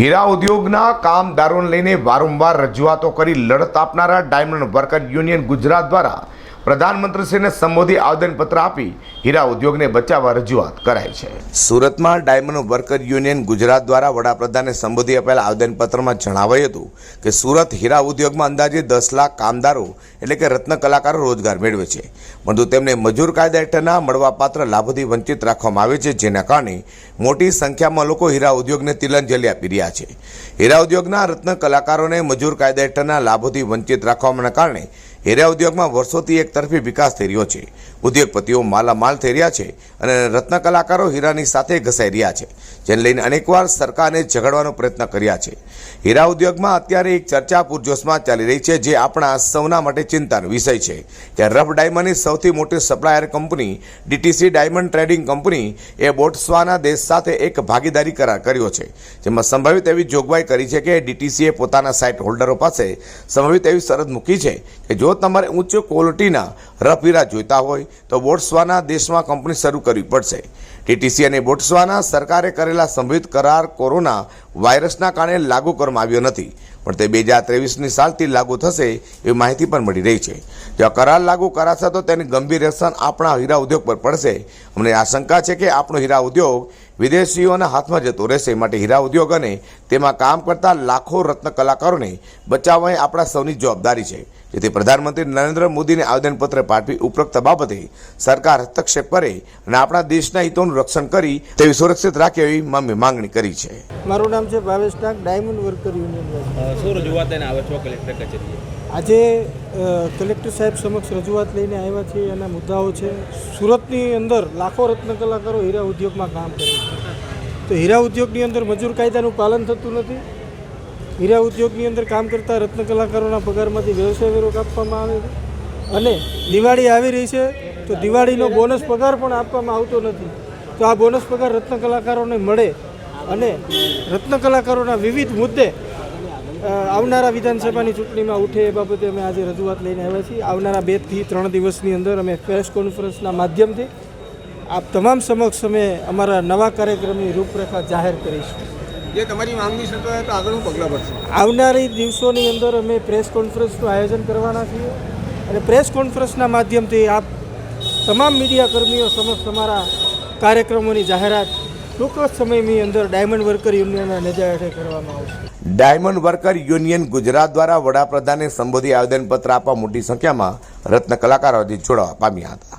હીરા ઉદ્યોગના કામદારોને લઈને વારંવાર રજૂઆતો કરી લડત આપનારા ડાયમંડ વર્કર યુનિયન ગુજરાત દ્વારા પ્રધાનમંત્રીશ્રીને સંબોધી આવેદનપત્ર આપી હીરા ઉદ્યોગને બચાવવા રજૂઆત કરાઈ છે. સુરતમાં ડાયમંડ વર્કર યુનિયન ગુજરાત દ્વારા વડાપ્રધાને સંબોધી આપેલા આવેદનપત્રમાં જણાવાયું હતું કે સુરત હીરા ઉદ્યોગમાં અંદાજે દસ લાખ કામદારો એટલે કે રત્ન કલાકારો રોજગાર મેળવે છે. પરંતુ તેમને મજૂર કાયદા હેઠળના મળવાપાત્ર લાભોથી વંચિત રાખવામાં આવે છે, જેના કારણે મોટી સંખ્યામાં લોકો હીરા ઉદ્યોગને તિલંજલી આપી રહ્યા છે. હીરા ઉદ્યોગના રત્ન કલાકારોને મજૂર કાયદા હેઠળના લાભોથી વંચિત રાખવાના કારણે હીરા ઉદ્યોગમાં વર્ષોથી એક તરફી વિકાસ થઈ રહ્યો છે. ઉદ્યોગપતિઓ માલામાલ થઈ રહ્યા છે અને રત્ન કલાકારો હીરાની સાથે ઘસાઈ રહ્યા છે, જેને લઈને અનેકવાર સરકારને ઝઘડવાનો પ્રયત્ન કર્યા છે. હીરા ઉદ્યોગમાં અત્યારે એક ચર્ચા પૂરજોશમાં ચાલી રહી છે, જે આપણા સૌના માટે ચિંતાનો વિષય છે. કે રફ ડાયમંડની સૌથી મોટી supplier company, DTC diamond trading company, એ બોટ્સવાના દેશ સાથે એક ભાગીદારી કરાર કર્યો છે, જેમાં સંભવિત એવી જોગવાઈ કરી છે કે ડીટીસીએ પોતાના સાઇટ હોલ્ડરો પાસે સંભવિત એવી શરત મૂકી છે કે જો તમારે ઉચ્ચ ક્વોલિટીના રફ હીરા જોઈતા હોય, તો બોટ્સવાના દેશમાં કંપની શરૂ કરવી પડશે. ટીટીસી અને બોટ્સવાના સરકારે કરેલા સંભવિત કરાર કોરોના વાયરસના કારણે લાગુ કરવામાં આવ્યો નથી. પણ તે બે હજાર ત્રેવીસની સાલથી લાગુ થશે એવી માહિતી પણ મળી રહી છે. જો આ કરાર લાગુ કરાશે તો તેની ગંભીર અસર આપણા હીરા ઉદ્યોગ પર પડશે. અમને આશંકા છે કે આપણો હીરા ઉદ્યોગ વિદેશીઓના હાથમાં જતો રહેશે. માટે હીરા ઉદ્યોગ અને તેમાં કામ કરતા લાખો રત્ન કલાકારોને બચાવવા એ આપણા સૌની જવાબદારી છે. જેથી પ્રધાનમંત્રી નરેન્દ્ર મોદીને આવેદનપત્ર પાઠવી ઉપરોક્ત બાબતે સરકાર હસ્તક્ષેપ કરે અને આપણા દેશના હિતોનું રક્ષણ કરી તેવી સુરક્ષિત રાખે એવી મમ્મી માંગણી કરી છે. મારું નામ છે Bhavesh Nag diamond worker union. શું રજૂઆત આવે છો કલેક્ટર કચેરીએ? આજે કલેક્ટર સાહેબ સમક્ષ રજૂઆત લઈને આવ્યા છે એના મુદ્દાઓ છે. સુરતની અંદર લાખો રત્ન કલાકારો હીરા ઉદ્યોગમાં કામ કરે છે. તો હીરા ઉદ્યોગની અંદર મજૂર કાયદાનું પાલન થતું નથી. હીરા ઉદ્યોગની અંદર કામ કરતા રત્ન કલાકારોના પગારમાંથી વ્યવસાય વેરો કાપવામાં આવે છે. અને દિવાળી આવી રહી છે, તો દિવાળીનો બોનસ પગાર પણ આપવામાં આવતો નથી. તો આ બોનસ પગાર રત્ન કલાકારોને મળે અને રત્ન કલાકારોના વિવિધ મુદ્દે આવનારા વિધાનસભાની ચૂંટણીમાં ઉઠે એ બાબતે અમે આજે રજૂઆત લઈને આવ્યા છીએ. આવનારા બેથી ત્રણ દિવસની અંદર અમે પ્રેસ કોન્ફરન્સના માધ્યમથી આપ તમામ સમક્ષ અમે અમારા નવા કાર્યક્રમની રૂપરેખા જાહેર કરીશું. જે તમારી માંગણી છે તો આગળનું પગલાં ભરશે. આવનારી દિવસોની અંદર અમે પ્રેસ કોન્ફરન્સનું આયોજન કરવાના છીએ અને પ્રેસ કોન્ફરન્સના માધ્યમથી આપ તમામ મીડિયા કર્મીઓ સમક્ષ અમારા કાર્યક્રમોની જાહેરાત ટૂંક સમયની અંદર ડાયમંડ વર્કર યુનિયનના નેજા હેઠળ કરવામાં આવશે. ડાયમંડ વર્કર યુનિયન ગુજરાત દ્વારા વડાપ્રધાને સંબોધી આવેદનપત્ર આપવા મોટી સંખ્યામાં રત્ન કલાકારો જોડાવા પામ્યા હતા.